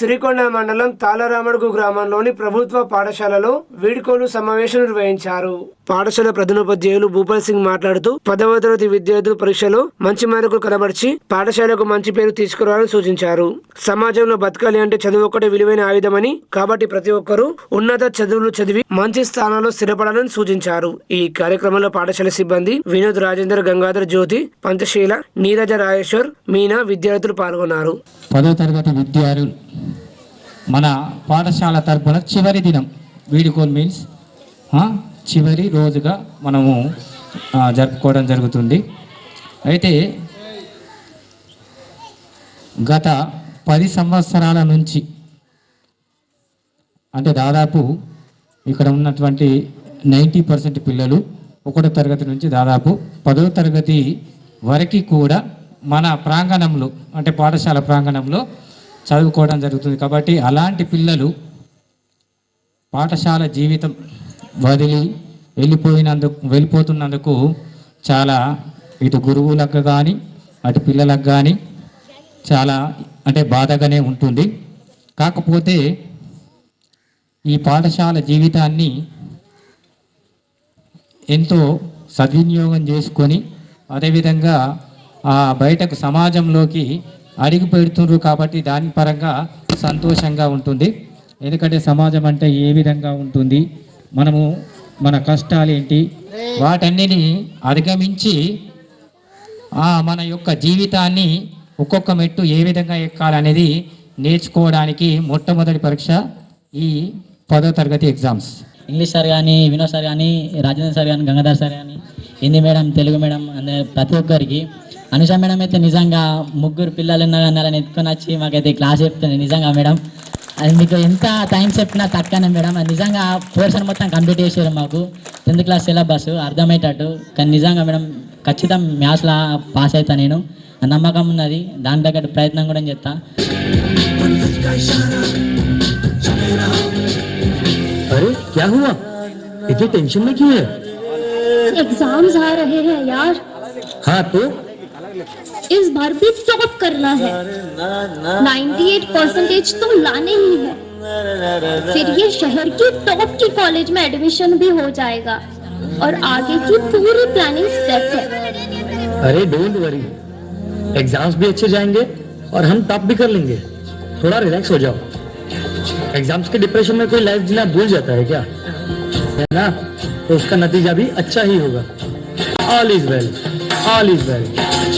సిరికొండ మండలం తాళరామడుగు గ్రామంలోని ప్రభుత్వ పాఠశాలలో వీడ్కోలు సమావేశం నిర్వహించారు. పాఠశాల ప్రధానోపాధ్యాయులు భూపాల్ సింగ్ మాట్లాడుతూ పదవ తరగతి విద్యార్థులు పరీక్షలో మంచి మార్కులు కనబరిచి పాఠశాలకు మంచి పేరు తీసుకురావాలని సూచించారు. సమాజంలో బతకాలి అంటే చదువు ఒకటే విలువైన ఆయుధమని కాబట్టి ప్రతి ఒక్కరూ ఉన్నత చదువులు చదివి మంచి స్థానాల్లో స్థిరపడాలని సూచించారు. ఈ కార్యక్రమంలో పాఠశాల సిబ్బంది వినోద్ రాజేందర్ గంగాధర్ జ్యోతి పంచశీల నీరజ రాజేశ్వర్ మీనా విద్యార్థులు పాల్గొన్నారు. పదో తరగతి విద్యార్థులు మన పాఠశాల తరపున చివరి దినం వీడికోన్ మీన్స్ చివరి రోజుగా మనము జరుపుకోవడం జరుగుతుంది. అయితే గత పది సంవత్సరాల నుంచి అంటే దాదాపు ఇక్కడ ఉన్నటువంటి నైంటీ పర్సెంట్ పిల్లలు ఒకటో తరగతి నుంచి దాదాపు పదో తరగతి వరకు కూడా మన ప్రాంగణంలో అంటే పాఠశాల ప్రాంగణంలో చదువుకోవడం జరుగుతుంది. కాబట్టి అలాంటి పిల్లలు పాఠశాల జీవితం వదిలి వెళ్ళిపోయినందుకు వెళ్ళిపోతున్నందుకు చాలా ఇటు గురువులకు కానీ అటు పిల్లలకు కానీ చాలా అంటే బాధగానే ఉంటుంది. కాకపోతే ఈ పాఠశాల జీవితాన్ని ఎంతో సద్వినియోగం చేసుకొని అదేవిధంగా ఆ బయటకు సమాజంలోకి అడుగు పెడుతున్నారు కాబట్టి దాని పరంగా సంతోషంగా ఉంటుంది. ఎందుకంటే సమాజం అంటే ఏ విధంగా ఉంటుంది? మనము మన కష్టాలు ఏంటి? వాటన్నిటిని అధిగమించి ఆ మన యొక్క జీవితాన్ని ఒక్కొక్క మెట్టు ఏ విధంగా ఎక్కాలనేది నేర్చుకోవడానికి మొట్టమొదటి పరీక్ష ఈ పదో తరగతి ఎగ్జామ్స్. ఇంగ్లీష్ సార్ కానీ వినోద్ సార్ కానీ రాజేంద్ర సార్ కానీ గంగాధర్ సార్ కానీ హిందీ మేడం తెలుగు మేడం అనే ప్రతి ఒక్కరికి అనుష మేడం అయితే నిజంగా ముగ్గురు పిల్లలు ఉన్నా కానీ అలా ఎత్తుకొని వచ్చి మాకైతే క్లాస్ చెప్తుంది నిజంగా మేడం అది మీకు ఎంత టైం చెప్పినా తక్కువనే మేడం అది నిజంగా పోర్షన్ మొత్తం కంప్లీట్ చేసారు మాకు టెన్త్ క్లాస్ సిలబస్ అర్థమయ్యేటట్టు కానీ నిజంగా మేడం ఖచ్చితం మ్యాథ్స్లో పాస్ అవుతా నేను ఆ నమ్మకం ఉన్నది దాని తగ్గట్టు ప్రయత్నం కూడా చేస్తా अरे क्या हुआ इतनी टेंशन में क्यों है एग्ज़ाम्स आ रहे हैं यार। हाँ तो? इस बार भी टॉप करना है। 98 परसेंटेज तो लाने ही है। फिर ये शहर की टॉप की कॉलेज में एडमिशन भी हो जाएगा। और आगे की पूरी प्लानिंग सेट है। अरे डोंट वरी एग्ज़ाम्स भी अच्छे जाएँगे और हम टॉप भी कर लेंगे। थोड़ा रिलैक्स हो जाओ। एग्ज़ाम्स के डिप्रेशन में कोई लाइफ जीना भूल जाता है क्या? है ना? तो उसका नतीजा भी अच्छा ही होगा। All is well all is well